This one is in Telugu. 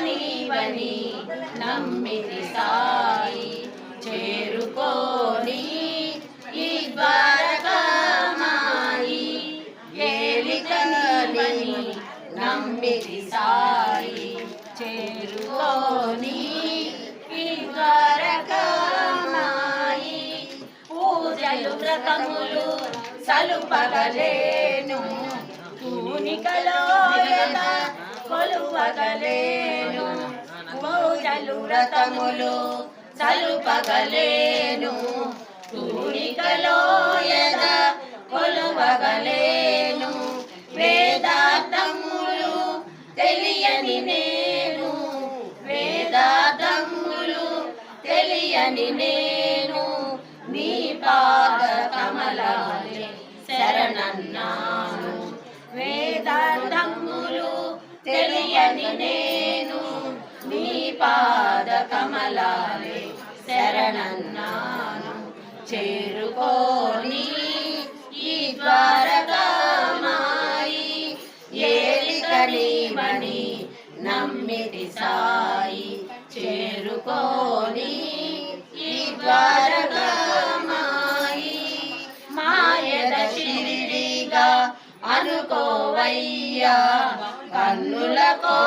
నీవని నమ్మితి సాయి. చేరుకోని ఈ ద్వారకమాయి. ఏలిక నమ్మితి సాయి. చేరుకోని ఈ ద్వారకమాయి. పూజలు వ్రతములు సలుపగలేను. తూనికలో కొలువగలే పూజలు వ్రతములు సలుపగలేను తూనికలో ఎద కొలువగలేను. వేదార్థములు తెలియని నేను. వేదార్థములు తెలియని నేను. నీ పాద కమలాలే శరణన్నాను. వేదార్థములు తెలియని నేను. శరణాలయాలే శరణన్నాను. చేరుకోని ఈ ద్వారకామాయి ఏలికనీవని నమ్మిది సాయి. చేరుకోని ఈ ద్వారకామాయి మాయద శిరిడిగా అనుకోవయ్యా. కన్నులకో